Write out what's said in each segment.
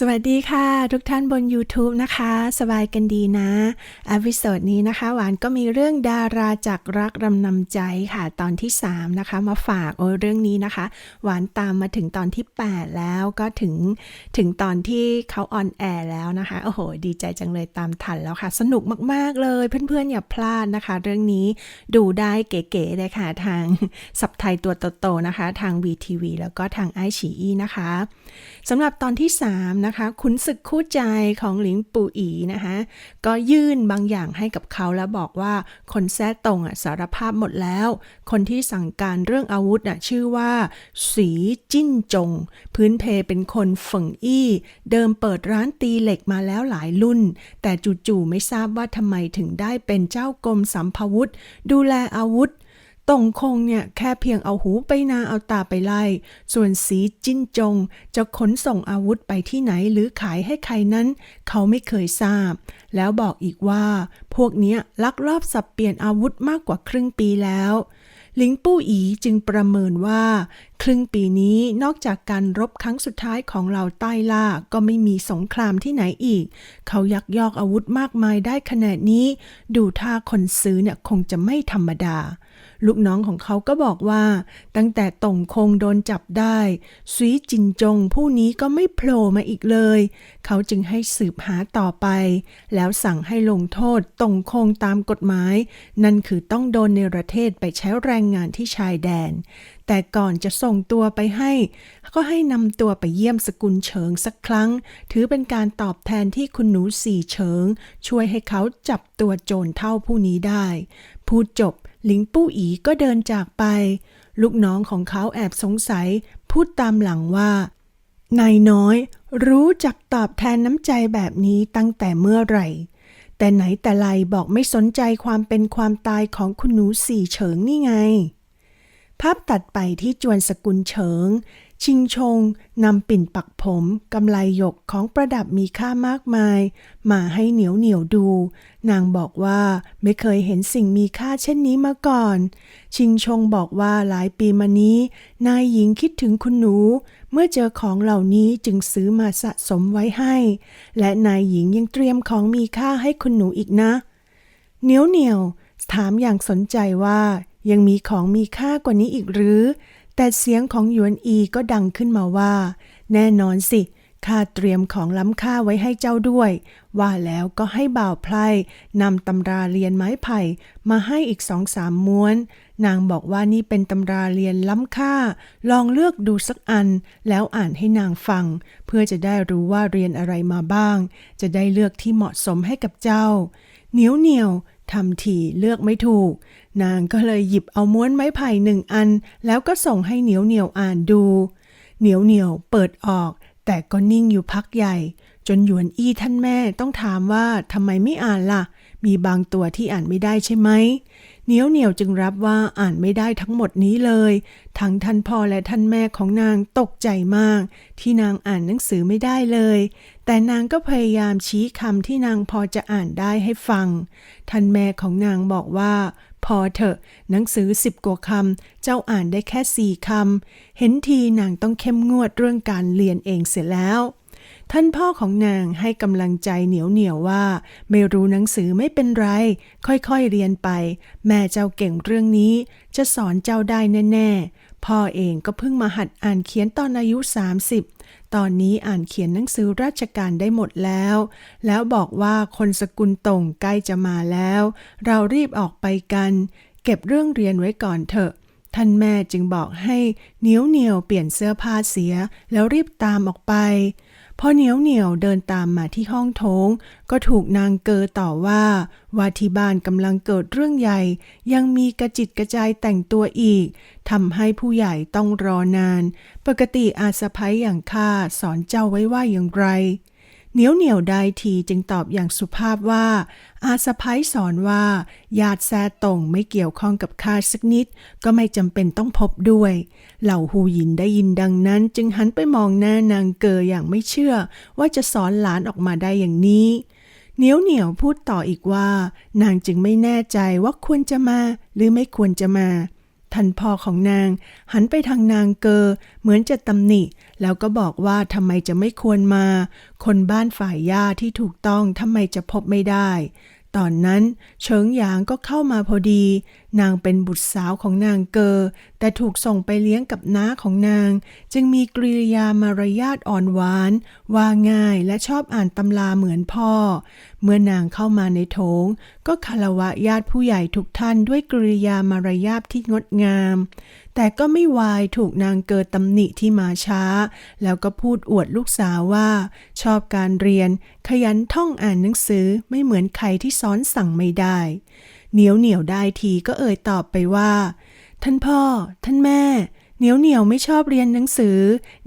สวัสดีค่ะ ทุกท่านบน YouTube นะคะ สบายกันดีนะอพิโซดนี้นะคะ หวานก็มีเรื่องดาราจากรักรำนำใจค่ะ ตอนที่ 3 นะคะ มาฝากโอ้เรื่องนี้นะคะ หวานตามมาถึงตอนที่ 8 แล้วก็ถึงถึงตอนที่เขาออนแอร์แล้วนะคะ โอ้โห ดีใจจังเลยตามทันแล้วค่ะ สนุกมากๆเลยเพื่อนๆ อย่าพลาดนะคะ เรื่องนี้ดูได้เก๋ๆเลยค่ะ ทางสับไทยตัวโตๆนะคะ ทาง VTV แล้วก็ทางไอฉีอีนะคะสำหรับตอนที่ 3นะคะ ขุนศึกคู่ใจของหลิงปู่อีนะคะ ก็ยื่นบางอย่างให้กับเขาแล้วบอกว่าคนแท้ตรงอะสารภาพหมดแล้ว คนที่สั่งการเรื่องอาวุธอะชื่อว่า สีจิ้นจง พื้นเพเป็นคนฝงอี้ เดิมเปิดร้านตีเหล็กมาแล้วหลายรุ่น แต่จู่ๆไม่ทราบว่าทำไมถึงได้เป็นเจ้ากรมสัมภวุธ ดูแลอาวุธ ตงคงเนี่ยแค่เพียงเอาหูไปนาเอาตาไปไล่ ส่วนสีจิ้นจงจะขนส่งอาวุธไปที่ไหนหรือขายให้ใครนั้น เขาไม่เคยทราบ แล้วบอกอีกว่า พวกเนี้ยลักลอบสับเปลี่ยนอาวุธมากกว่าครึ่งปีแล้วหลิงปู้อีจึงประเมินว่า ครึ่งปีนี้นอกจากการรบครั้งสุดท้ายของเหล่าใต้ล่าก็ไม่มีสงครามที่ไหนอีก เขายักยอกอาวุธมากมายได้ขนาดนี้ ดูท่าคนซื้อเนี่ยคงจะไม่ธรรมดาลูกน้องของเขาก็บอกว่า ตั้งแต่ต่งคงโดนจับได้ซุยจินจงผู้นี้ก็ไม่โผล่มาอีกเลย เขาจึงให้สืบหาต่อไป แล้วสั่งให้ลงโทษต่งคงตามกฎหมาย นั่นคือต้องโดนเนประเทศไปใช้แรงงานที่ชายแดน แต่ก่อนจะส่งตัวไปให้ ก็ให้นำตัวไปเยี่ยมสกุลเฉิงสักครั้ง ถือเป็นการตอบแทนที่คุณหนูสี่เฉิง ช่วยให้เขาจับตัวโจรเท่าผู้นี้ได้ พูดจบ หลิงปู้อีก็เดินจากไป ลูกน้องของเขาแอบสงสัย พูดตามหลังว่านายน้อยรู้จักตอบแทนน้ำใจแบบนี้ตั้งแต่เมื่อไหร่ แต่ไหนแต่ไรบอกไม่สนใจความเป็นความตายของคุณหนูสี่เฉิงนี่ไง ภาพตัดไปที่จวนสกุลเฉิง ชิงชงนำปิ่นปักผมกำไลหยกของประดับมีค่ามากมาย มาให้เหนียวเหนียวดู นางบอกว่าไม่เคยเห็นสิ่งมีค่าเช่นนี้มาก่อน ชิงชงบอกว่าหลายปีมานี้ นายหญิงคิดถึงคุณหนู เมื่อเจอของเหล่านี้จึงซื้อมาสะสมไว้ให้ และนายหญิงยังเตรียมของมีค่าให้คุณหนูอีกนะเหนียวเหนียวถามอย่างสนใจว่ายังมีของมีค่ากว่านี้อีกหรือ แต่เสียงของหยวนอีก็ดังขึ้นมาว่า แน่นอนสิข้าเตรียมของล้ำค่าไว้ให้เจ้าด้วย ว่าแล้วก็ให้บ่าวไพร่นำตำราเรียนไม้ไผ่มาให้อีกสองสามม้วน นางบอกว่านี่เป็นตำราเรียนล้ำค่า ลองเลือกดูสักอัน แล้วอ่านให้นางฟัง เพื่อจะได้รู้ว่าเรียนอะไรมาบ้าง จะได้เลือกที่เหมาะสมให้กับเจ้า เหนียวเหนียวทำทีเลือกไม่ถูก นางก็เลยหยิบเอาม้วนไม้ไผ่หนึ่งอัน แล้วก็ส่งให้เหนียวเหนียวอ่านดู เหนียวเหนียวเปิดออก แต่ก็นิ่งอยู่พักใหญ่ จนหยวนอี้ท่านแม่ต้องถามว่าทำไมไม่อ่านล่ะ มีบางตัวที่อ่านไม่ได้ใช่ไหม เหนียวเหนียวจึงรับว่าอ่านไม่ได้ทั้งหมดนี้เลย ทั้งท่านพ่อและท่านแม่ของนางตกใจมาก ที่นางอ่านหนังสือไม่ได้เลย แต่นางก็พยายามชี้คำที่นางพอจะอ่านได้ให้ฟัง ท่านแม่ของนางบอกว่า พอเถอะ หนังสือสิบกว่าคำเจ้าอ่านได้แค่สี่คำเห็นทีนางต้องเข้มงวดเรื่องการเรียนเองเสียแล้ว ท่านพ่อของนางให้กำลังใจเหนียวเหนียวว่า ไม่รู้หนังสือไม่เป็นไร ค่อยๆเรียนไป แม่เจ้าเก่งเรื่องนี้ จะสอนเจ้าได้แน่ ๆ พ่อเองก็เพิ่งมาหัดอ่านเขียนตอนอายุ 30 ตอนนี้อ่านเขียนหนังสือราชการได้หมดแล้ว แล้วบอกว่าคนสกุลตงใกล้จะมาแล้ว เรารีบออกไปกัน เก็บเรื่องเรียนไว้ก่อนเถอะท่านแม่จึงบอกให้เหนียวเหนียวเปลี่ยนเสื้อผ้าเสีย แล้วรีบตามออกไป พอเหนียวเหนียวเดินตามมาที่ห้องโถง ก็ถูกนางเกอต่อว่า ว่าที่บ้านกำลังเกิดเรื่องใหญ่ ยังมีกระจิตกระจายแต่งตัวอีกทำให้ผู้ใหญ่ต้องรอนาน ปกติอาสะพ้ยอย่างข้าสอนเจ้าไว้ว่าอย่างไร เหนียวเหนียวได้ทีจึงตอบอย่างสุภาพว่า อาสะพ้ยสอนว่า ญาติแซ่ตงไม่เกี่ยวข้องกับข้าสักนิด ก็ไม่จำเป็นต้องพบด้วย เหล่าฮูหยินได้ยินดังนั้น จึงหันไปมองหน้านางเกออย่างไม่เชื่อ ว่าจะสอนหลานออกมาได้อย่างนี้เหนียวเหนียวพูดต่ออีกว่า นางจึงไม่แน่ใจว่าควรจะมาหรือไม่ควรจะมา ท่านพ่อของนาง หันไปทางนางเกอ เหมือนจะตำหนิ แล้วก็บอกว่าทำไมจะไม่ควรมา คนบ้านฝ่ายย่าที่ถูกต้องทำไมจะพบไม่ได้ ตอนนั้นเฉิงหยางก็เข้ามาพอดีนางเป็นบุตรสาวของนางเกอ แต่ถูกส่งไปเลี้ยงกับน้าของนาง จึงมีกริยามารยาทอ่อนหวาน ว่าง่ายและชอบอ่านตำราเหมือนพ่อ เมื่อนางเข้ามาในโถง ก็คารวะญาติผู้ใหญ่ทุกท่านด้วยกริยามารยาทที่งดงาม แต่ก็ไม่วายถูกนางเกิดตำหนิที่มาช้า แล้วก็พูดอวดลูกสาวว่า ชอบการเรียน ขยันท่องอ่านหนังสือไม่เหมือนใครที่สอนสั่งไม่ได้ เหนียวเหนียวได้ทีก็เอ่ยตอบไปว่า ท่านพ่อ ท่านแม่ เหนียวเหนียวไม่ชอบเรียนหนังสือ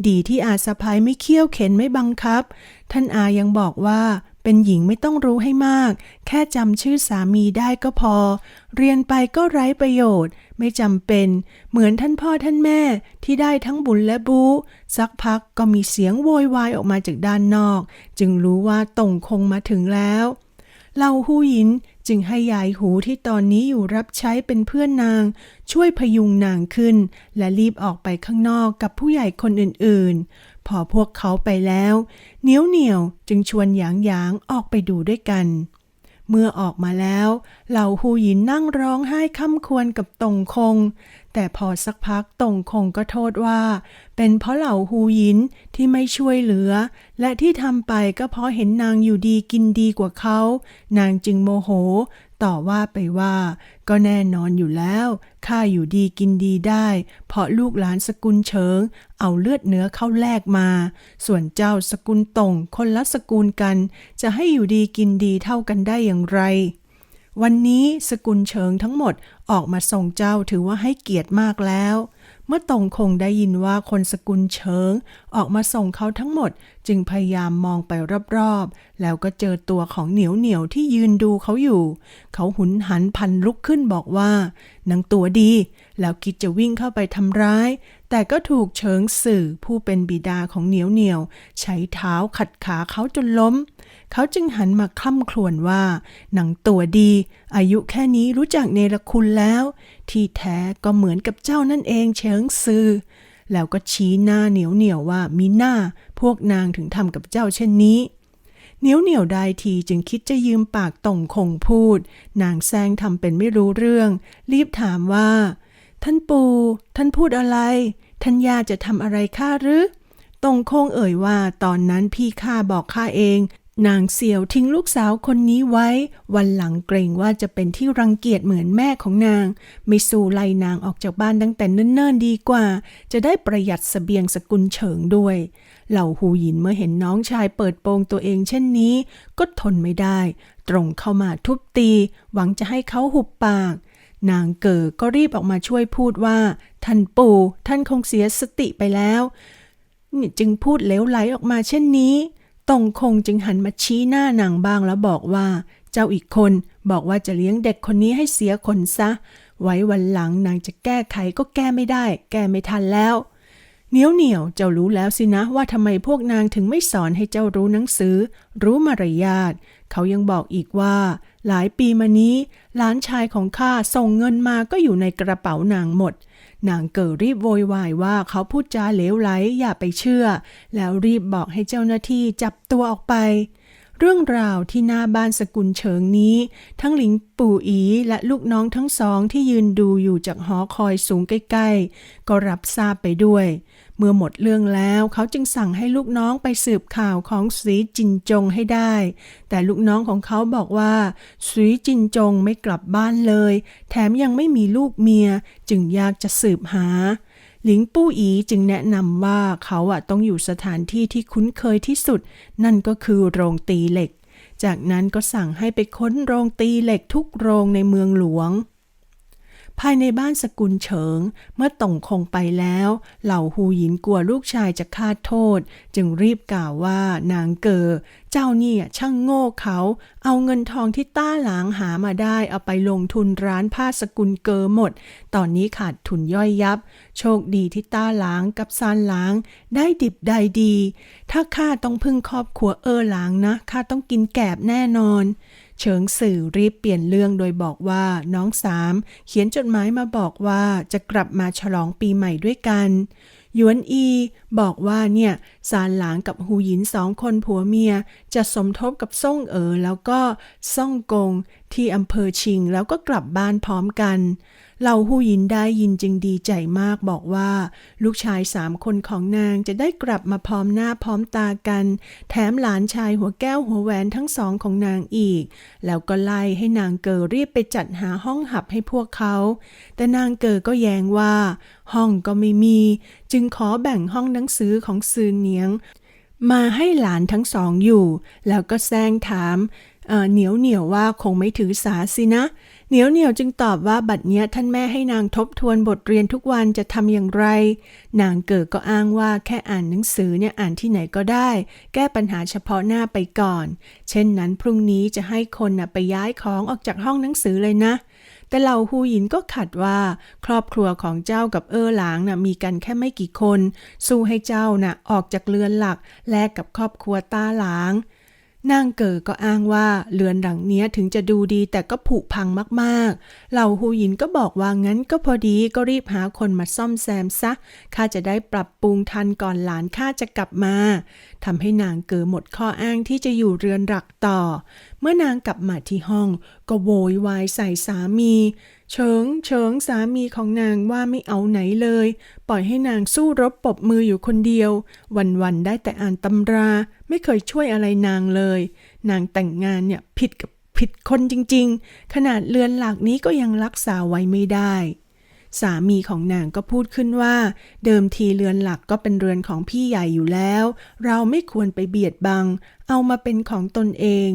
ดีที่อาสะพายไม่เคี่ยวเข็นไม่บังคับ ท่านอายังบอกว่าเป็นหญิงไม่ต้องรู้ให้มาก แค่จำชื่อสามีได้ก็พอ เรียนไปก็ไร้ประโยชน์ ไม่จำเป็น เหมือนท่านพ่อท่านแม่ที่ได้ทั้งบุญและบูสักพักก็มีเสียงโวยวายออกมาจากด้านนอก จึงรู้ว่าตงคงมาถึงแล้ว เล่าหู้หยิน จึงให้ยายหูที่ตอนนี้อยู่รับใช้เป็นเพื่อนนาง ช่วยพยุงนางขึ้น และรีบออกไปข้างนอกกับผู้ใหญ่คนอื่นๆ พอพวกเขาไปแล้ว เหนียวเหนียวจึงชวนหยางหยางออกไปดูด้วยกัน เมื่อออกมาแล้ว เหล่าฮูหยินนั่งร้องไห้ค่ำควรกับตงคง แต่พอสักพักตงคงก็โทษว่า เป็นเพราะเหล่าฮูหยินที่ไม่ช่วยเหลือ และที่ทำไปก็เพราะเห็นนางอยู่ดีกินดีกว่าเขา นางจึงโมโห ต่อว่าไปว่า ก็แน่นอนอยู่แล้วข้าอยู่ดีกินดีได้ เพราะลูกหลานสกุลเฉิง เอาเลือดเนื้อเข้าแลกมา ส่วนเจ้าสกุลตงคนละสกุลกัน จะให้อยู่ดีกินดีเท่ากันได้อย่างไร วันนี้สกุลเฉิงทั้งหมดออกมาส่งเจ้าถือว่าให้เกียรติมากแล้ว มื่อตงคงได้ยินว่าคนสกุลเฉิง ออกมาส่งเขาทั้งหมด จึงพยายามมองไปรอบๆ แล้วก็เจอตัวของเหนียวเหนียวที่ยืนดูเขาอยู่ เขาหุนหันพันลุกขึ้นบอกว่านางตัวดี แล้วคิดจะวิ่งเข้าไปทำร้าย แต่ก็ถูกเฉิงสื่อผู้เป็นบิดาของเหนียวเหนียว ใช้เท้าขัดขาเขาจนล้ม เขาจึงหันมาคล่ำครวญว่า หนังตัวดี อายุแค่นี้รู้จักเนรคุณแล้ว ที่แท้ก็เหมือนกับเจ้านั่นเองเฉิงซือแล้วก็ชี้หน้าเหนียวเหนียวว่ามีหน้า พวกนางถึงทำกับเจ้าเช่นนี้เหนียวเหนียวได้ทีจึงคิดจะยืมปากต่งคงพูด นางแซงทำเป็นไม่รู้เรื่อง รีบถามว่า ท่านปู่ ท่านพูดอะไร ท่านย่าจะทำอะไรข้าหรือตงคงเอ่ยว่าตอนนั้นพี่ข้าบอกข้าเอง นางเสี่ยวทิ้งลูกสาวคนนี้ไว้ วันหลังเกรงว่าจะเป็นที่รังเกียจเหมือนแม่ของนาง ไม่สู้ไล่นางออกจากบ้านตั้งแต่เนิ่นๆดีกว่า จะได้ประหยัดเสบียงสกุลเฉิงด้วย เหล่าหูหยินเมื่อเห็นน้องชายเปิดโปงตัวเองเช่นนี้ ก็ทนไม่ได้ ตรงเข้ามาทุบตี หวังจะให้เขาหุบปาก นางเก๋อก็รีบออกมาช่วยพูดว่า ท่านปู่ท่านคงเสียสติไปแล้วนี่จึงพูดเลวไหลออกมาเช่นนี้ตงคงจึงหันมาชี้หน้านางบ้างแล้วบอกว่า เจ้าอีกคนบอกว่าจะเลี้ยงเด็กคนนี้ให้เสียคนซะ ไว้วันหลังนางจะแก้ไขก็แก้ไม่ได้ แก้ไม่ทันแล้ว เหนียวเหนียวเจ้ารู้แล้วสินะว่าทำไมพวกนางถึงไม่สอนให้เจ้ารู้หนังสือ รู้มารยาทเขายังบอกอีกว่า หลายปีมานี้ หลานชายของข้าส่งเงินมาก็อยู่ในกระเป๋านางหมด นางเกิดรีบโวยวายว่าเขาพูดจาเลวไหลอย่าไปเชื่อ แล้วรีบบอกให้เจ้าหน้าที่จับตัวออกไป เรื่องราวที่หน้าบ้านสกุลเฉิงนี้ ทั้งหลิงปู่อีและลูกน้องทั้งสองที่ยืนดูอยู่จากหอคอยสูงใกล้ ๆ ก็รับทราบไปด้วย เมื่อหมดเรื่องแล้วเขาจึงสั่งให้ลูกน้องไปสืบข่าวของสีจินจงให้ได้ แต่ลูกน้องของเขาบอกว่าสีจินจงไม่กลับบ้านเลย แถมยังไม่มีลูกเมีย จึงยากจะสืบหาหลิงปู้อีจึงแนะนำว่าเขาอะต้องอยู่สถานที่ที่คุ้นเคยที่สุด นั่นก็คือโรงตีเหล็ก จากนั้นก็สั่งให้ไปค้นโรงตีเหล็กทุกโรงในเมืองหลวง ภายในบ้านสกุลเฉิง เมื่อต่งคงไปแล้ว เหล่าฮูหยินกลัวลูกชายจะคาโทษ จึงรีบกล่าวว่านางเกอ เจ้านี่อะช่างโง่เขา เอาเงินทองที่ต้าหลางหามาได้ เอาไปลงทุนร้านผ้าสกุลเกอหมด ตอนนี้ขาดทุนย่อยยับ โชคดีที่ต้าหลางกับซานหลาง ได้ดิบได้ดี ถ้าข้าต้องพึ่งครอบครัวเออหลางนะข้าต้องกินแกบแน่นอน เฉิงสื่อรีบเปลี่ยนเรื่องโดยบอกว่าน้องสามเขียนจดหมายมาบอกว่าจะกลับมาฉลองปีใหม่ด้วยกันหยวนอีบอกว่าเนี่ยซานหลางกับหูหยินสองคนผัวเมียจะสมทบกับซ่งเอ๋อแล้วก็ซ่องกงที่อำเภอชิงแล้วก็กลับบ้านพร้อมกัน เหล่าหูหยินได้ยินจึงดีใจมากบอกว่า ลูกชายสามคนของนางจะได้กลับมาพร้อมหน้าพร้อมตากัน แถมหลานชายหัวแก้วหัวแหวนทั้งสองของนางอีก แล้วก็ไล่ให้นางเกอรีบไปจัดหาห้องหับให้พวกเขา แต่นางเกอก็แย้งว่า ห้องก็ไม่มี จึงขอแบ่งห้องหนังสือของซือเหนียง มาให้หลานทั้งสองอยู่ แล้วก็แซงถามเอ่อเหนียวเหนียวว่าคงไม่ถือสาสินะ เหนียวเหนียวจึงตอบว่าบัดเนี้ยท่านแม่ให้นางทบทวนบทเรียนทุกวันจะทำอย่างไร นางเกิดก็อ้างว่าแค่อ่านหนังสือเนี่ยอ่านที่ไหนก็ได้ แก้ปัญหาเฉพาะหน้าไปก่อน เช่นนั้นพรุ่งนี้จะให้คนน่ะไปย้ายของออกจากห้องหนังสือเลยนะ แต่เหล่าฮูหยินก็ขัดว่า ครอบครัวของเจ้ากับเออหลางน่ะมีกันแค่ไม่กี่คน สู้ให้เจ้าน่ะออกจากเรือนหลักแลกกับครอบครัวตาหลาง นางเก๋อก็อ้างว่าเรือนหลังเนี้ยถึงจะดูดีแต่ก็ผุพังมากๆ เหล่าฮูหยินก็บอกว่างั้นก็พอดีก็รีบหาคนมาซ่อมแซมซะข้าจะได้ปรับปรุงทันก่อนหลานข้าจะกลับมาทำให้นางเก๋อหมดข้ออ้างที่จะอยู่เรือนหลักต่อ เมื่อนางกลับมาที่ห้อง ก็โวยวายใส่สามี เฉิงเฉิงสามีของนางว่าไม่เอาไหนเลย ปล่อยให้นางสู้รบปบมืออยู่คนเดียว วันๆได้แต่อ่านตำรา ไม่เคยช่วยอะไรนางเลย นางแต่งงานเนี่ยผิดกับผิดคนจริงๆ ขนาดเรือนหลักนี้ก็ยังรักษาไว้ไม่ได้สามีของนางก็พูดขึ้นว่า เดิมทีเรือนหลักก็เป็นเรือนของพี่ใหญ่อยู่แล้ว เราไม่ควรไปเบียดบัง เอามาเป็นของตนเอง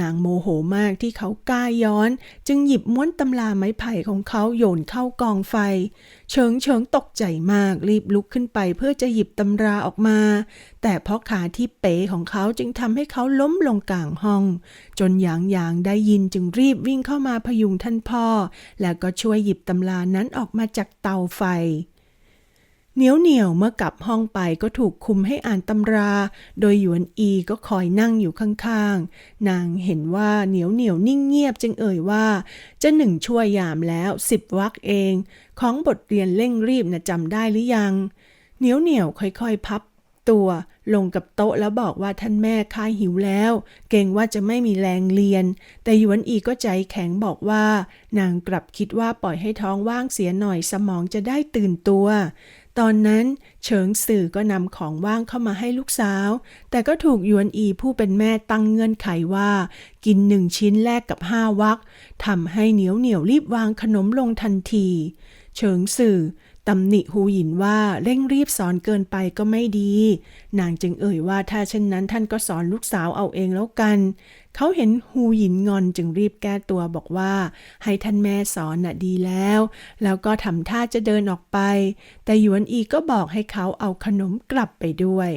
นางโมโหมากที่เขากล้าย้อน จึงหยิบม้วนตำราไม้ไผ่ของเขาโยนเข้ากองไฟ เฉิงเฉิงตกใจมากรีบลุกขึ้นไปเพื่อจะหยิบตำราออกมา แต่เพราะขาที่เป๋ของเขาจึงทำให้เขาล้มลงกลางห้อง จนหยางหยางได้ยินจึงรีบวิ่งเข้ามาพยุงท่านพ่อ แล้วก็ช่วยหยิบตำรานั้นออกมาจากเตาไฟ เหนียวเหนียวเมื่อกลับห้องไปก็ถูกคุมให้อ่านตำรา โดยหยวนอีก็คอยนั่งอยู่ข้างๆ นางเห็นว่าเหนียวเหนียวนิ่งเงียบจึงเอ่ยว่า จะหนึ่งชั่วยามแล้วสิบวักเอง ของบทเรียนเร่งรีบนะจำได้หรือยัง เหนียวเหนียวค่อยๆพับตัวลงกับโต๊ะแล้วบอกว่าท่านแม่ข้าหิวแล้ว เกรงว่าจะไม่มีแรงเรียน แต่หยวนอีก็ใจแข็งบอกว่า นางกลับคิดว่าปล่อยให้ท้องว่างเสียหน่อยสมองจะได้ตื่นตัว ตอนนั้นเฉิงสื่อก็นำของว่างเข้ามาให้ลูกสาว แต่ก็ถูกยวนอีผู้เป็นแม่ตั้งเงื่อนไขว่า กินหนึ่งชิ้นแลกกับห้าวักทำให้เหนียวเหนียวรีบวางขนมลงทันที เฉิงสื่อ ตำหนิฮูหยินว่าเร่งรีบสอนเกินไปก็ไม่ดี นางจึงเอ่ยว่าถ้าเช่นนั้นท่านก็สอนลูกสาวเอาเองแล้วกัน เขาเห็นฮูหยินงอนจึงรีบแก้ตัวบอกว่า ให้ท่านแม่สอนน่ะดีแล้ว แล้วก็ทำท่าจะเดินออกไป แต่หยวนอีก็บอกให้เขาเอาขนมกลับไปด้วย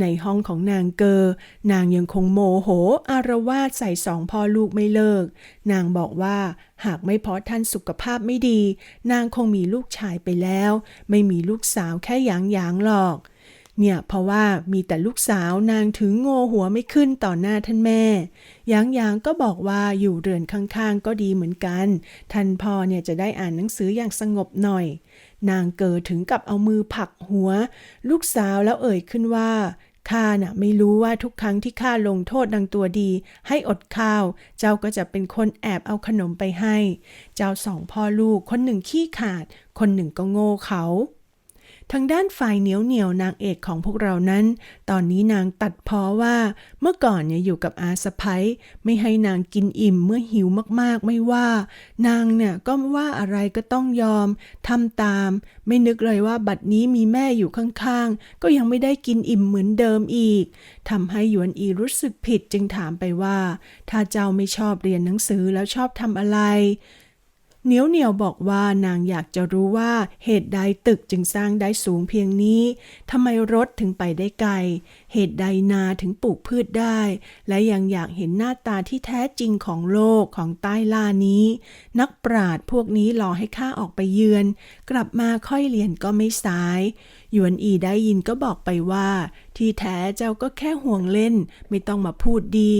ในห้องของนางเกอ นางยังคงโมโหอารวาสใส่สองพ่อลูกไม่เลิก นางบอกว่าหากไม่เพราะท่านสุขภาพไม่ดี นางคงมีลูกชายไปแล้ว ไม่มีลูกสาวแค่หยางหยางหรอก เนี่ยเพราะว่ามีแต่ลูกสาวนางถึงโง่หัวไม่ขึ้นต่อหน้าท่านแม่หยางหยางก็บอกว่าอยู่เรือนข้างๆก็ดีเหมือนกัน ท่านพ่อเนี่ยจะได้อ่านหนังสืออย่างสงบหน่อย นางเกิดถึงกับเอามือผลักหัว ลูกสาวแล้วเอ่ยขึ้นว่าข้าน่ะไม่รู้ว่าทุกครั้งที่ข้าลงโทษดังตัวดี ให้อดข้าว เจ้าก็จะเป็นคนแอบเอาขนมไปให้ เจ้าสองพ่อลูกคนหนึ่งขี้ขาด คนหนึ่งก็โง่เขา ทางด้านฝ่ายเหนียวเหนียวนางเอกของพวกเรานั้น ตอนนี้นางตัดพ้อว่าเมื่อก่อนเนี่ยอยู่กับอาสะพ้ยไม่ให้นางกินอิ่มเมื่อหิวมากๆไม่ว่า นางเนี่ยก็ว่าอะไรก็ต้องยอมทำตาม ไม่นึกเลยว่าบัดนี้มีแม่อยู่ข้างๆ ก็ยังไม่ได้กินอิ่มเหมือนเดิมอีกทำให้หยวนอีรู้สึกผิดจึงถามไปว่า ถ้าเจ้าไม่ชอบเรียนหนังสือแล้วชอบทำอะไร เหนียวเหนียวบอกว่านางอยากจะรู้ว่าเหตุใดตึกจึงสร้างได้สูงเพียงนี้ทำไมรถถึงไปได้ไกล เหตุใดนาถึงปลูกพืชได้ และยังอยากเห็นหน้าตาที่แท้จริงของโลกของใต้ล่านี้ นักปราดพวกนี้รอให้ข้าออกไปเยือน กลับมาค่อยเรียนก็ไม่สาย หยวนอีได้ยินก็บอกไปว่า ที่แท้เจ้าก็แค่ห่วงเล่น ไม่ต้องมาพูดดี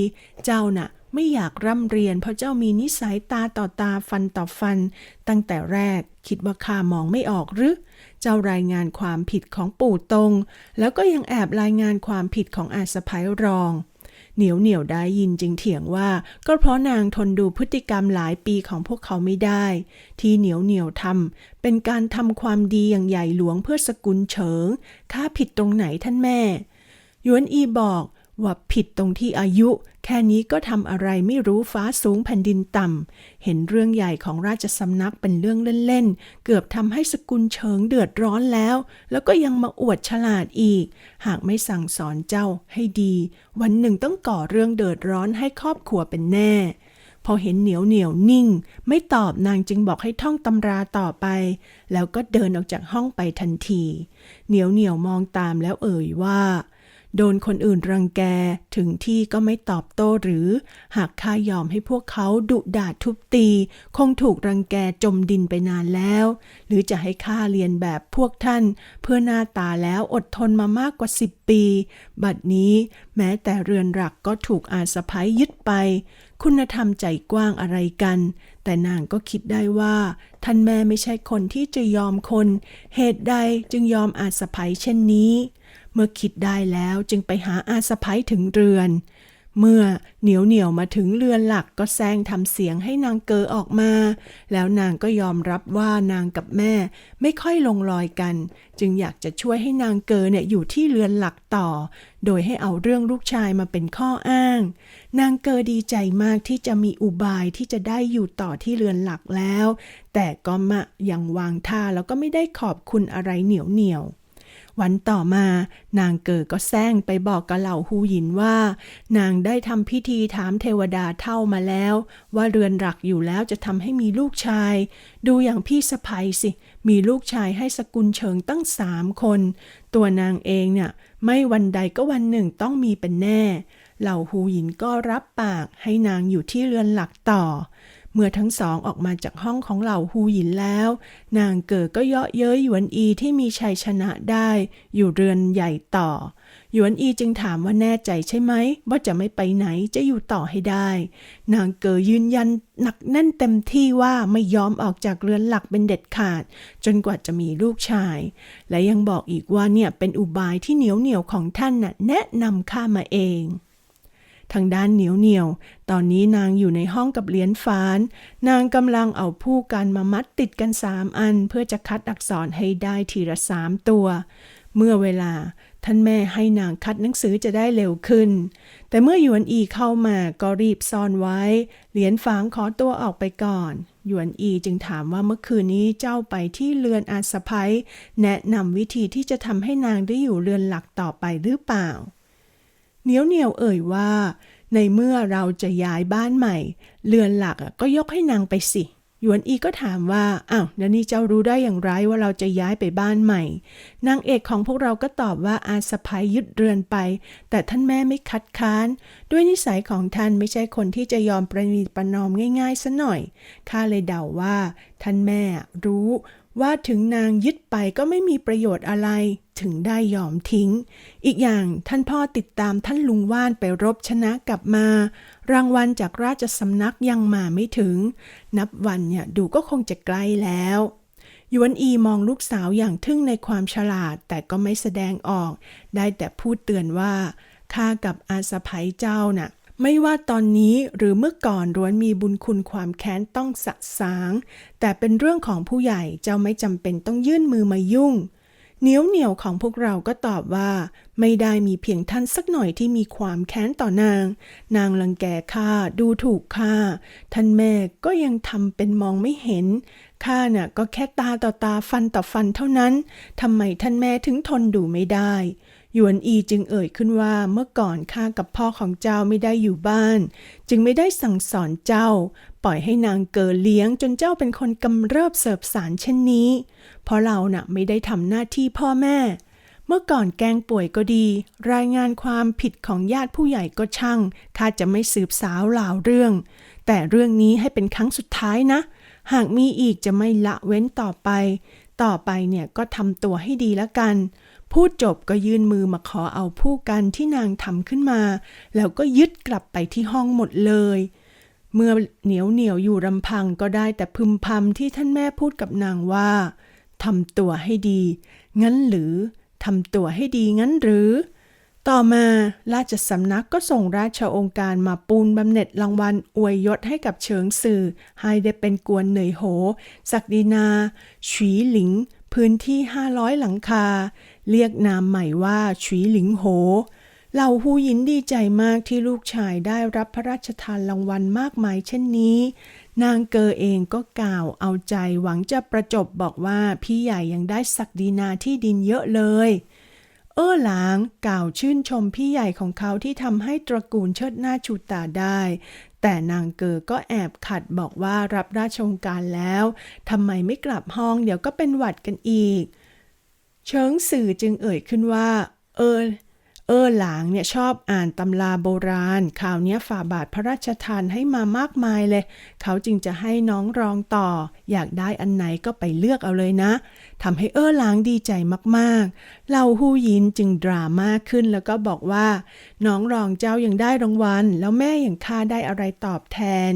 เจ้าน่ะ ไม่อยากร่ำเรียนเพราะเจ้ามีนิสัยตาต่อตาฟันต่อฟัน ตั้งแต่แรกคิดว่าข้ามองไม่ออกหรือ เจ้ารายงานความผิดของปู่ตรง แล้วก็ยังแอบรายงานความผิดของอาสะพ้ยรอง เหนียวเหนียวได้ยินจึงเถียงว่า ก็เพราะนางทนดูพฤติกรรมหลายปีของพวกเขาไม่ได้ ที่เหนียวเหนียวทำเป็นการทำความดีอย่างใหญ่หลวงเพื่อสกุลเฉิงข้าผิดตรงไหนท่านแม่หยวนอีบอก ว่าผิดตรงที่อายุ แค่นี้ก็ทำอะไรไม่รู้ฟ้าสูงแผ่นดินต่ำ เห็นเรื่องใหญ่ของราชสำนักเป็นเรื่องเล่นๆ เกือบทำให้สกุลเฉิงเดือดร้อนแล้ว แล้วก็ยังมาอวดฉลาดอีก หากไม่สั่งสอนเจ้าให้ดี วันหนึ่งต้องก่อเรื่องเดือดร้อนให้ครอบครัวเป็นแน่ พอเห็นเหนียวเหนียวนิ่ง ไม่ตอบนางจึงบอกให้ท่องตำราต่อไป แล้วก็เดินออกจากห้องไปทันที เหนียวเหนียวมองตามแล้วเอ่ยว่า โดนคนอื่นรังแกถึงที่ก็ไม่ตอบโต้หรือ หากข้ายอมให้พวกเขาดุด่าทุบตี คงถูกรังแกจมดินไปนานแล้ว หรือจะให้ข้าเรียนแบบพวกท่าน เพื่อหน้าตาแล้วอดทนมามากกว่าสิบปี บัดนี้แม้แต่เรือนหลักก็ถูกอาสะพ้ยยึดไป คุณธรรมใจกว้างอะไรกัน แต่นางก็คิดได้ว่า ท่านแม่ไม่ใช่คนที่จะยอมคน เหตุใดจึงยอมอาสะพ้ยเช่นนี้ มื่อคิดได้แล้วจึงไปหาอาสะพ้ยถึงเรือน เมื่อเหนียวเหนียวมาถึงเรือนหลักก็แซงทำเสียงให้นางเกอออกมา แล้วนางก็ยอมรับว่านางกับแม่ไม่ค่อยลงรอยกัน จึงอยากจะช่วยให้นางเกอเนี่ยอยู่ที่เรือนหลักต่อ โดยให้เอาเรื่องลูกชายมาเป็นข้ออ้าง นางเกอดีใจมากที่จะมีอุบายที่จะได้อยู่ต่อที่เรือนหลักแล้ว แต่ก็มายังวางท่าแล้วก็ไม่ได้ขอบคุณอะไรเหนียวเหนียว วันต่อมานางเกิดก็แซงไปบอกกับเหล่าฮูหยินว่า นางได้ทำพิธีถามเทวดาเท่ามาแล้ว ว่าเรือนหลักอยู่แล้วจะทำให้มีลูกชาย ดูอย่างพี่สะพ้ยสิ มีลูกชายให้สกุลเฉิงตั้งสามคน ตัวนางเองเนี่ยไม่วันใดก็วันหนึ่งต้องมีเป็นแน่ เหล่าฮูหยินก็รับปากให้นางอยู่ที่เรือนหลักต่อ เมื่อทั้งสองออกมาจากห้องของเหล่าฮูหยินแล้ว นางเกิดก็เยาะเย้ยหยวนอีที่มีชัยชนะได้ อยู่เรือนใหญ่ต่อ หยวนอีจึงถามว่าแน่ใจใช่ไหม ว่าจะไม่ไปไหนจะอยู่ต่อให้ได้ นางเกอยืนยันหนักแน่นเต็มที่ว่าไม่ยอมออกจากเรือนหลักเป็นเด็ดขาด จนกว่าจะมีลูกชาย และยังบอกอีกว่าเนี่ยเป็นอุบายที่เหนียวเหนียวของท่านน่ะแนะนำข้ามาเอง ทางด้านเหนียวเหนียว ตอนนี้นางอยู่ในห้องกับเหรียญฟาน นางกำลังเอาผู้กันมามัดติดกันสามอัน เพื่อจะคัดอักษรให้ได้ทีละสามตัว เมื่อเวลาท่านแม่ให้นางคัดหนังสือจะได้เร็วขึ้น แต่เมื่อหยวนอีเข้ามาก็รีบซ่อนไว้ เหรียญฟางขอตัวออกไปก่อน หยวนอีจึงถามว่าเมื่อคืนนี้เจ้าไปที่เรือนอาสะพ้ยแนะนำวิธีที่จะทำให้นางได้อยู่เรือนหลักต่อไปหรือเปล่า เหนียวเหนียวเอ่ยว่า ในเมื่อเราจะย้ายบ้านใหม่ เรือนหลักก็ยกให้นางไปสิหยวนอีก็ถามว่า อ้าวแล้วนี่เจ้ารู้ได้อย่างไรว่าเราจะย้ายไปบ้านใหม่ นางเอกของพวกเราก็ตอบว่าอาสะพายยึดเรือนไป แต่ท่านแม่ไม่คัดค้าน ด้วยนิสัยของท่านไม่ใช่คนที่จะยอมประนีประนอมง่ายๆซะหน่อย ข้าเลยเดาว่า ท่านแม่รู้ว่าถึงนางยึดไปก็ไม่มีประโยชน์อะไรถึงได้ยอมทิ้ง อีกอย่างท่านพ่อติดตามท่านลุงว่านไปรบชนะกลับมา รางวัลจากราชสำนักยังมาไม่ถึง นับวันเนี่ยดูก็คงจะใกล้แล้วยวนอีมองลูกสาวอย่างทึ่งในความฉลาดแต่ก็ไม่แสดงออก ได้แต่พูดเตือนว่าข้ากับอาสะไพเจ้าน่ะ ไม่ว่าตอนนี้หรือเมื่อก่อนล้วนมีบุญคุณความแค้นต้องสะสาง แต่เป็นเรื่องของผู้ใหญ่เจ้าไม่จำเป็นต้องยื่นมือมายุ่งเหนียวเหนียวของพวกเราก็ตอบว่า ไม่ได้มีเพียงท่านสักหน่อยที่มีความแค้นต่อนาง นางลังแกข้าดูถูกข้าท่านแม่ก็ยังทำเป็นมองไม่เห็นข้าน่ะก็แค่ตาต่อตาฟันต่อฟันเท่านั้นทำไมท่านแม่ถึงทนดูไม่ได้ ยวนอีจึงเอ่ยขึ้นว่าเมื่อก่อนข้ากับพ่อของเจ้าไม่ได้อยู่บ้าน จึงไม่ได้สั่งสอนเจ้า ปล่อยให้นางเกอเลี้ยงจนเจ้าเป็นคนกำเริบเสิบสารเช่นนี้ เพราะเราน่ะไม่ได้ทำหน้าที่พ่อแม่ เมื่อก่อนแกงป่วยก็ดี รายงานความผิดของญาติผู้ใหญ่ก็ช่างข้าจะไม่สืบสาวราวเรื่อง แต่เรื่องนี้ให้เป็นครั้งสุดท้ายนะ หากมีอีกจะไม่ละเว้นต่อไป ต่อไปเนี่ยก็ทำตัวให้ดีแล้วกัน พูดจบก็ยื่นมือมาขอเอาผู้กันที่นางทำขึ้นมา แล้วก็ยึดกลับไปที่ห้องหมดเลย เมื่อเหนียวเหนียวอยู่รำพังก็ได้แต่พึมพำที่ท่านแม่พูดกับนางว่าทำตัวให้ดี งั้นหรือทำตัวให้ดีงั้นหรือ ต่อมาราชสำนักก็ส่งราชองค์การมาปูนบำเหน็จรางวัลอวยยศให้กับเฉิงสื่อ ให้ได้เป็นกวนเหนยโห ศักดินาฉีหลิง พื้นที่ 500 หลังคา เรียกนามใหม่ว่าฉวีหลิงโหเหล่าฮูยินดีใจมากที่ลูกชายได้รับพระราชทานรางวัลมากมายเช่นนี้ นางเกอเองก็กล่าวเอาใจหวังจะประจบบอกว่าพี่ใหญ่ยังได้ศักดินาที่ดินเยอะเลย เอ้อหลางกล่าวชื่นชมพี่ใหญ่ของเขาที่ทำให้ตระกูลเชิดหน้าชูตาได้ แต่นางเกอก็แอบขัดบอกว่ารับราชองการแล้วทำไมไม่กลับห้องเดี๋ยวก็เป็นหวัดกันอีก เชิงสื่อจึงเอ่ยขึ้นว่า เออ เออหลางเนี่ยชอบอ่านตำราโบราณข่าวเนี้ยฝ่าบาทพระราชทานให้มามากมายเลย เขาจึงจะให้น้องรองต่อ อยากได้อันไหนก็ไปเลือกเอาเลยนะทำให้เออหลางดีใจมากๆเหล่าฮู้ยินจึงดราม่าขึ้นแล้วก็บอกว่า น้องรองเจ้ายังได้รางวัล แล้วแม่อย่างข้าได้อะไรตอบแทน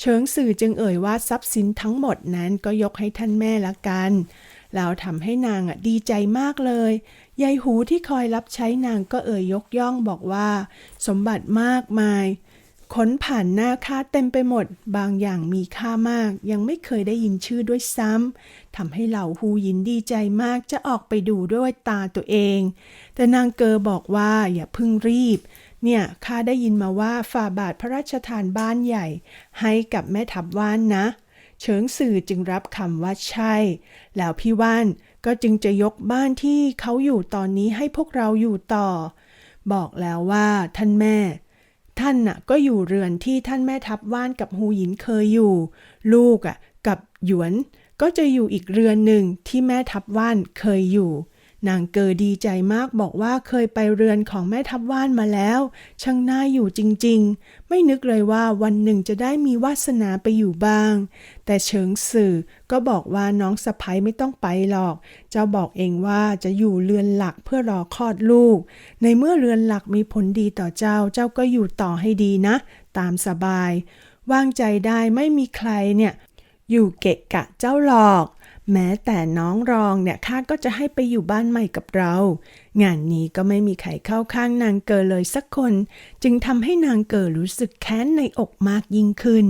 เชิงสื่อจึงเอ่ยว่าทรัพย์สินทั้งหมดนั้นก็ยกให้ท่านแม่ละกัน แล้วทำให้นางอะดีใจมากเลย ยายหูที่คอยรับใช้นางก็เอ่ยยกย่องบอกว่า สมบัติมากมายขนผ่านหน้าค่าเต็มไปหมด บางอย่างมีค่ามาก ยังไม่เคยได้ยินชื่อด้วยซ้ำทำให้เหล่าฮูยินดีใจมากจะออกไปดูด้วยตาตัวเอง แต่นางเกอบอกว่าอย่าพึ่งรีบ เนี่ยข้าได้ยินมาว่าฝ่าบาทพระราชทานบ้านใหญ่ ให้กับแม่ทัพว่านนะ เฉิงสื่อจึงรับคำว่าใช่ แล้วพี่ว่านก็จึงจะยกบ้านที่เขาอยู่ตอนนี้ให้พวกเราอยู่ต่อ บอกแล้วว่าท่านแม่ ท่านน่ะก็อยู่เรือนที่ท่านแม่ทับว่านกับฮูหยินเคยอยู่ ลูกอะกับหยวนก็จะอยู่อีกเรือนหนึ่งที่แม่ทับว่านเคยอยู่ นางเกอดีใจมากบอกว่าเคยไปเรือนของแม่ทัพว่านมาแล้ว ช่างน่าอยู่จริงๆ ไม่นึกเลยว่าวันหนึ่งจะได้มีวาสนาไปอยู่บ้าง แต่เฉิงสื่อก็บอกว่าน้องสะพ้ยไม่ต้องไปหรอก เจ้าบอกเองว่าจะอยู่เรือนหลักเพื่อรอคลอดลูก ในเมื่อเรือนหลักมีผลดีต่อเจ้า เจ้าก็อยู่ต่อให้ดีนะ ตามสบาย วางใจได้ไม่มีใครเนี่ย อยู่เกะกะเจ้าหลอก แม้แต่น้องรองเนี่ยข้าก็จะให้ไปอยู่บ้านใหม่กับเรางานนี้ก็ไม่มีใครเข้าข้างนางเกอเลยสักคน จึงทำให้นางเกอรู้สึกแค้นในอกมากยิ่งขึ้น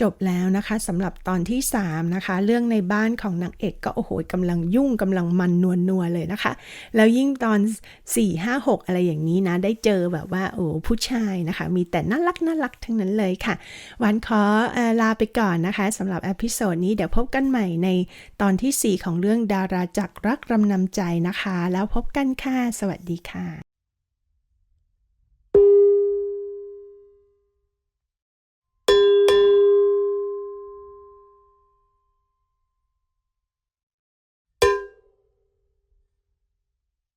จบแล้วนะคะสำหรับตอนที่ 3 นะคะ เรื่องในบ้านของนางเอกก็โอ้โหกำลังยุ่งกำลังมันนวลนัวๆเลยนะคะ แล้วยิ่งตอน 4 5 6 อะไรอย่างนี้นะ ได้เจอแบบว่าโอ้ผู้ชายนะคะ มีแต่น่ารักน่ารักทั้งนั้นเลยค่ะ วันขออลาไปก่อนนะคะสำหรับอพิโซดนี้เดี๋ยวพบกันใหม่ในตอนที่ 4 ของเรื่องดาราจักรรักรำนำใจนะคะ แล้วพบกันค่ะสวัสดีค่ะ